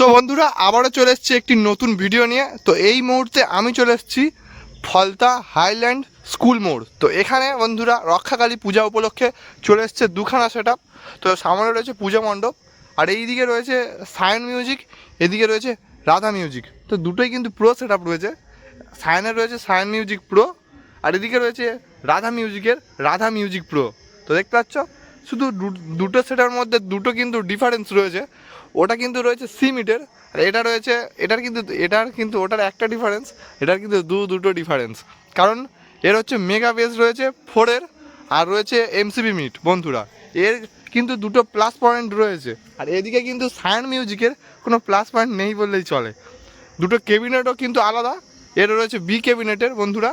So বন্ধুরা, আবারও চলে এসেছি একটি নতুন ভিডিও নিয়ে। তো এই মুহূর্তে আমি চলে এসেছি ফলতা হাইল্যান্ড স্কুল মোড়। তো এখানে বন্ধুরা, রক্ষাকালী পূজা উপলক্ষে চলে এসছে দুখানা সেট তো সামনে রয়েছে পূজা মণ্ডপ, আর এই দিকে রয়েছে সায়ন মিউজিক এদিকে রয়েছে রাধা মিউজিক তো দুটোই কিন্তু প্রো সেট রয়েছে। সায়নের রয়েছে সায়ন মিউজিক প্রো আর এদিকে রয়েছে রাধা মিউজিকের রাধা মিউজিক প্রো তো দেখতে পাচ্ছ, শুধু দুটো সেটার মধ্যে দুটো কিন্তু ডিফারেন্স রয়েছে। ওটা কিন্তু রয়েছে সি মিটের আর এটা রয়েছে, এটার কিন্তু এটার কিন্তু, ওটার একটা ডিফারেন্স এটার কিন্তু দু, দুটো ডিফারেন্স কারণ এর হচ্ছে মেগা বেস রয়েছে ফোরের আর রয়েছে এমসিবি মিট বন্ধুরা। এর কিন্তু দুটো প্লাস পয়েন্ট রয়েছে। আর এদিকে কিন্তু সায়ন মিউজিকের কোনো প্লাস পয়েন্ট নেই বললেই চলে। দুটো ক্যাবিনেটও কিন্তু আলাদা। এর রয়েছে বি ক্যাবিনেটের বন্ধুরা।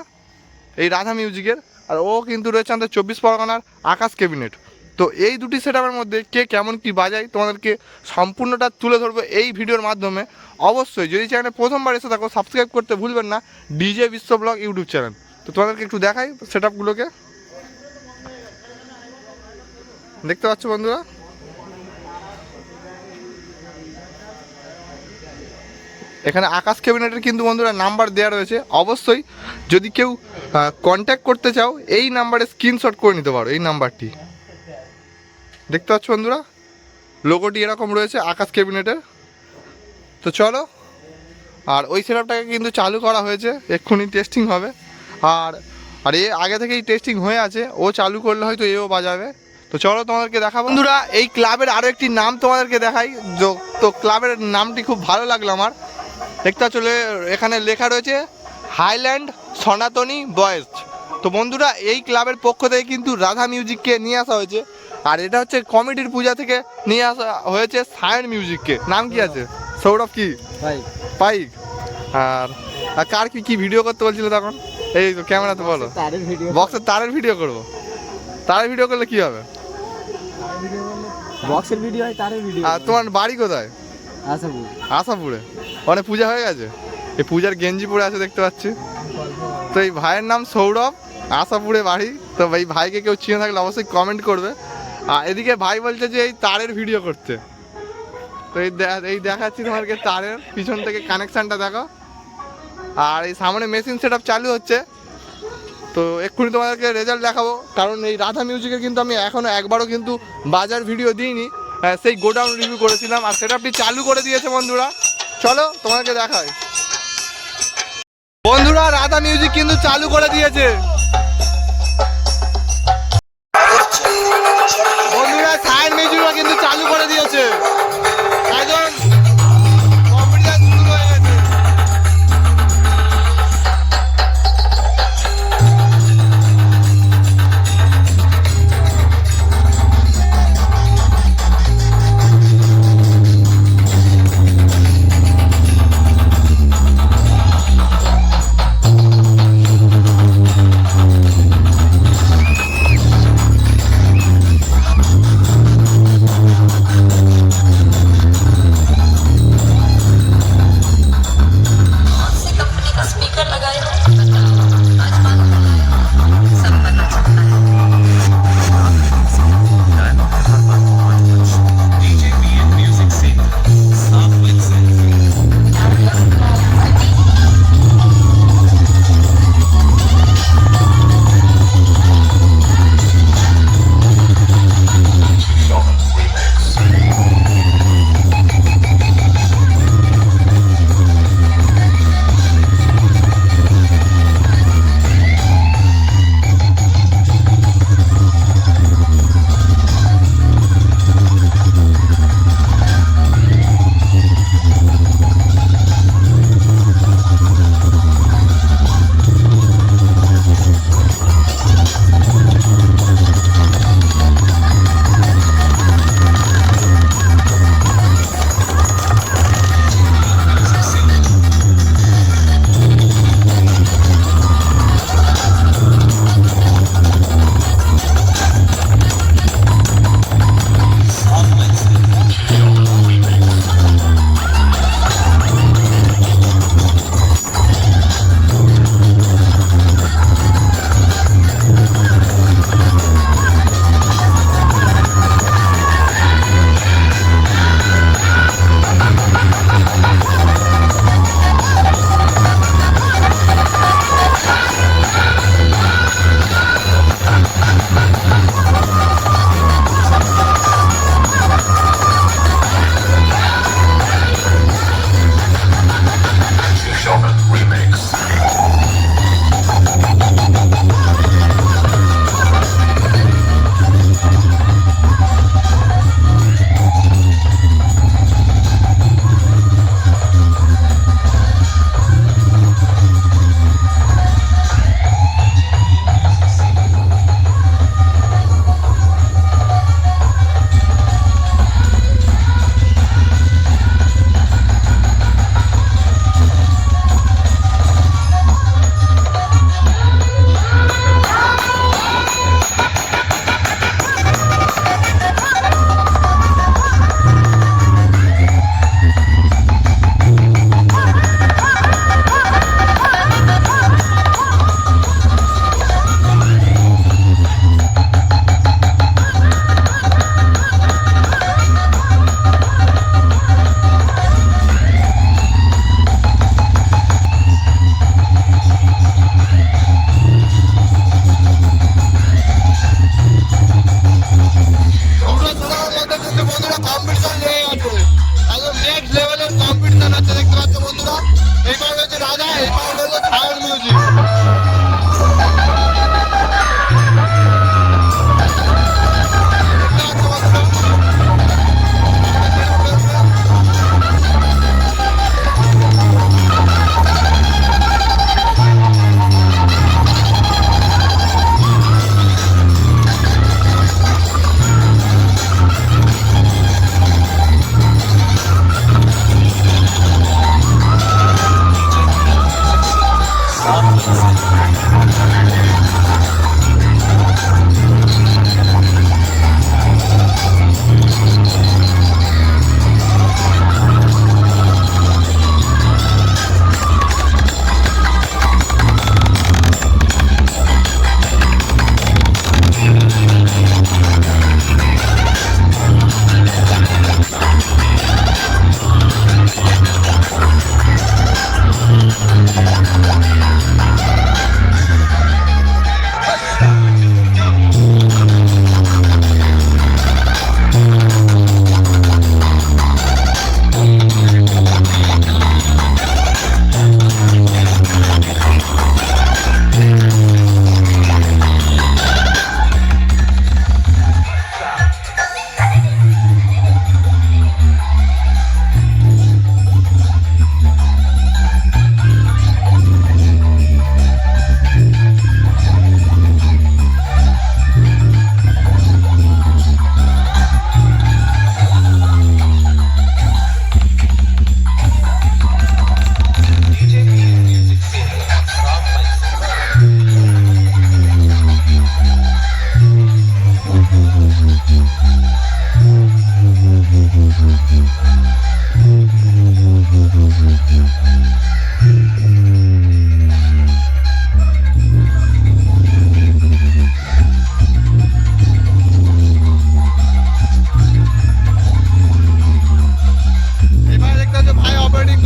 এই রাধা মিউজিকের আর ও কিন্তু রয়েছে আমাদের চব্বিশ পরগনার আকাশ ক্যাবিনেট তো এই দুটি সেটআপের মধ্যে কে কেমন কি বাজায় তোমাদেরকে সম্পূর্ণটা তুলে ধরবো এই ভিডিওর মাধ্যমে। অবশ্যই যদি চ্যানেলে প্রথমবার এসে থাকো সাবস্ক্রাইব করতে ভুলবেন না ডিজে বিশ্ব ব্লগ ইউটিউব চ্যানেল তো তোমাদেরকে একটু দেখাই সেট আপগুলোকে দেখতে পাচ্ছ বন্ধুরা? এখানে আকাশ ক্যাবিনেটের কিন্তু বন্ধুরা নাম্বার দেওয়া রয়েছে। অবশ্যই যদি কেউ কন্ট্যাক্ট করতে চাও, এই নাম্বারে স্ক্রিনশট করে নিতে পারো, এই নাম্বারটি। দেখতে পাচ্ছ বন্ধুরা? লোগোটি এরকম রয়েছে, আকাশ ক্যাবিনেটের। তো চলো, আর ওই সেটআপটাকে কিন্তু চালু করা হয়েছে, এক্ষুনি টেস্টিং হবে। আর আর এ আগে থেকেই টেস্টিং হয়ে আছে, ও চালু করলে হয়তো এও বাজাবে। তো চলো তোমাদেরকে দেখা বন্ধুরা, এই ক্লাবের আরও একটি নাম তোমাদেরকে দেখাই। তো ক্লাবের নামটি খুব ভালো লাগল আমার। দেখতে চলে এখানে লেখা রয়েছে, হাইল্যান্ড সনাতনী বয়েজ। তো বন্ধুরা, এই ক্লাবের পক্ষ থেকে কিন্তু রাধা মিউজিককে নিয়ে আসা হয়েছে। আর এটা হচ্ছে কমিটির পূজা থেকে নিয়ে আসা হয়েছে সায়ন মিউজিককে। নাম কি আছে? সৌরভ কি? পাইক। আর আর কার কি কি ভিডিও করতে বলছিল তখন? এই তো ক্যামেরাতে বলো। বক্সের তারের ভিডিও করব। তারের ভিডিও করলে কি হবে? বক্সের ভিডিও হয় তারের ভিডিও আর তোমার বাড়ি কোথায়? বুঝ আশাপুরে অনেক পূজা হয়ে গেছে? এই পূজার গেঞ্জি পরে আছে দেখতে পাচ্ছি। তো এই ভাইয়ের নাম সৌরভ আশাপুরে বাড়ি। তো এই ভাইকে কেউ চিনে থাকলে অবশ্যই কমেন্ট করবে। আর এদিকে ভাই বলছে যে এই তারের ভিডিও করতে। তো এই এই দেখাচ্ছি তোমাকে তারের, পিছন থেকে কানেকশানটা দেখো। আর এই সামনে মেশিন সেট চালু হচ্ছে। তো এক্ষুনি তোমাদেরকে রেজাল্ট দেখাবো। কারণ এই রাধা মিউজিকের কিন্তু আমি এখনও একবারও কিন্তু বাজার ভিডিও দিইনি। সেই গোডাউন রিভিউ করেছিলাম। আর সেটা চালু করে দিয়েছে বন্ধুরা। চলো তোমাকে দেখাই। বন্ধুরা, রাধা মিউজিক কিন্তু চালু করে দিয়েছে।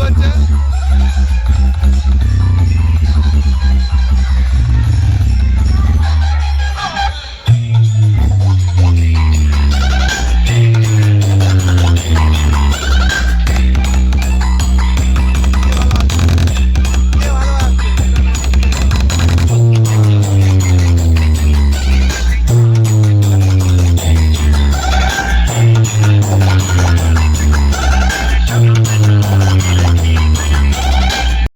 হচ্ছে ভাই অপারেটিং করছে